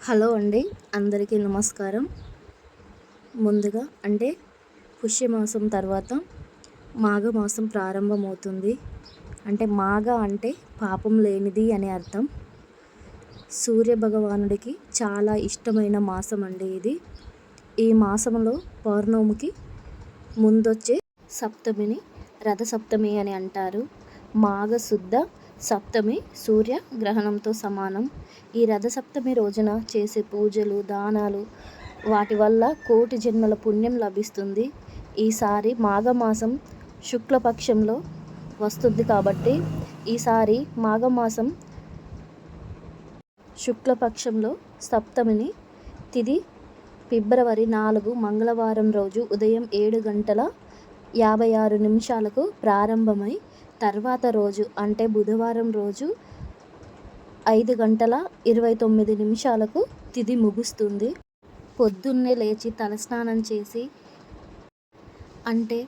Hello అండి అందరికీ నమస్కారం. ముందుగా అంటే పుష్యమాసం తర్వాత మాఘమాసం ప్రారంభమవుతుంది. అంటే మాఘ అంటే పాపం లేనిది అని అర్థం. సూర్య భగవానుడికి చాలా ఇష్టమైన మాసం అండి ఇది. ఈ మాసంలో పౌర్ణమికి ముందొచ్చే సప్తమిని రథసప్తమి అని అంటారు. మాఘశుద్ధ సప్తమి సూర్య గ్రహణంతో సమానం. ఈ రథసప్తమి రోజున చేసే పూజలు దానాలు వాటి వల్ల కోటి జన్మల పుణ్యం లభిస్తుంది. ఈసారి మాఘమాసం శుక్లపక్షంలో వస్తుంది కాబట్టి ఈసారి మాఘమాసం శుక్లపక్షంలో సప్తమిని తిది ఫిబ్రవరి నాలుగు మంగళవారం రోజు ఉదయం ఏడు గంటల యాభై ఆరు నిమిషాలకు ప్రారంభమై తర్వాత రోజు అంటే బుధవారం రోజు ఐదు గంటల ఇరవై తొమ్మిది నిమిషాలకు తిది ముగుస్తుంది. పొద్దున్నే లేచి తలస్నానం చేసి అంటే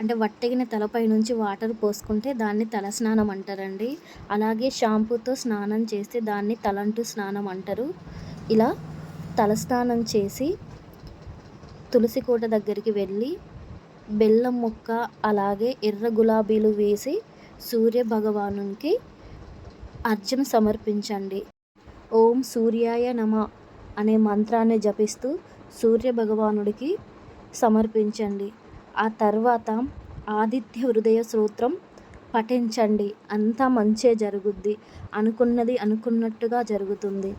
అంటే వట్టగిన తలపై నుంచి వాటర్ పోసుకుంటే దాన్ని తలస్నానం అంటారండి. అలాగే షాంపూతో స్నానం చేస్తే దాన్ని తలంటు స్నానం అంటారు. ఇలా తలస్నానం చేసి తులసి కోట దగ్గరికి వెళ్ళి బెల్లం ముక్క అలాగే ఎర్ర గులాబీలు వేసి సూర్య భగవానునికి అర్ఘ్యం సమర్పించండి. ఓం సూర్యాయ నమ అనే మంత్రాన్ని జపిస్తూ సూర్య భగవానుడికి సమర్పించండి. ఆ తర్వాత ఆదిత్య హృదయ స్తోత్రం పఠించండి. అంతా మంచే జరుగుద్ది. అనుకున్నది అనుకున్నట్టుగా జరుగుతుంది.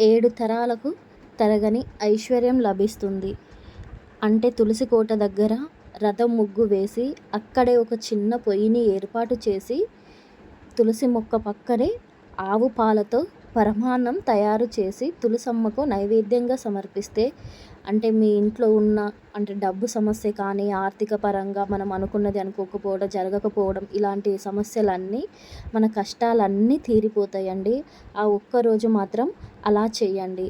ఏడు తరాలకు తరగని ఐశ్వర్యం లభిస్తుంది. అంటే తులసి కోట దగ్గర రథం ముగ్గు వేసి అక్కడే ఒక చిన్న పొయ్యిని ఏర్పాటు చేసి తులసి మొక్క పక్కనే ఆవు పాలతో పరమాన్నం తయారు చేసి తులసమ్మకు నైవేద్యంగా సమర్పిస్తే అంటే మీ ఇంట్లో ఉన్న అంటే డబ్బు సమస్య కానీ ఆర్థిక పరంగా మనం అనుకున్నది అనుకోకపోవడం జరగకపోవడం ఇలాంటి సమస్యలన్నీ మన కష్టాలన్నీ తీరిపోతాయండి. ఆ ఒక్కరోజు మాత్రం అలా చేయండి.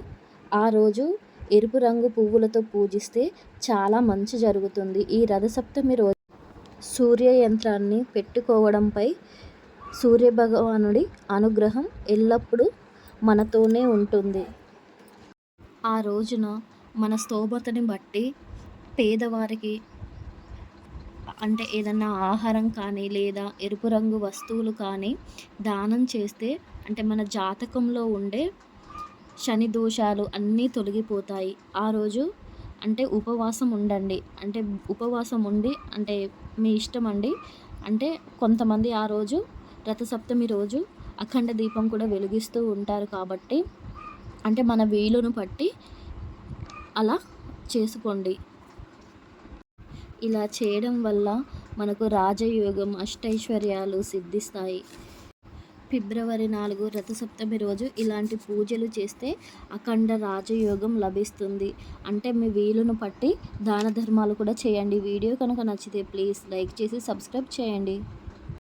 ఆ రోజు ఎరుపు రంగు పువ్వులతో పూజిస్తే చాలా మంచి జరుగుతుంది. ఈ రథసప్తమి రోజు సూర్య యంత్రాన్ని పెట్టుకోవడంపై సూర్యభగవానుడి అనుగ్రహం ఎల్లప్పుడూ మనతోనే ఉంటుంది. ఆ రోజున మన స్తోమతని బట్టి పేదవారికి అంటే ఏదన్నా ఆహారం కానీ లేదా ఎరుపు రంగు వస్తువులు కానీ దానం చేస్తే అంటే మన జాతకంలో ఉండే శని దోషాలు అన్నీ తొలగిపోతాయి. ఆ రోజు అంటే ఉపవాసం ఉండండి. అంటే ఉపవాసం ఉండి అంటే మీ ఇష్టం అండి. అంటే కొంతమంది ఆ రోజు రథసప్తమి రోజు అఖండ దీపం కూడా వెలిగిస్తూ ఉంటారు కాబట్టి అంటే మన వీలును బట్టి అలా చేసుకోండి. ఇలా చేయడం వల్ల మనకు రాజయోగం అష్టైశ్వర్యాలు సిద్ధిస్తాయి. ఫిబ్రవరి నాలుగు రథసప్తమి రోజు ఇలాంటి పూజలు చేస్తే అఖండ రాజయోగం లభిస్తుంది. అంటే మీ వీలును పట్టి దాన ధర్మాలు కూడా చేయండి. వీడియో కనుక నచ్చితే ప్లీజ్ లైక్ చేసి సబ్స్క్రైబ్ చేయండి.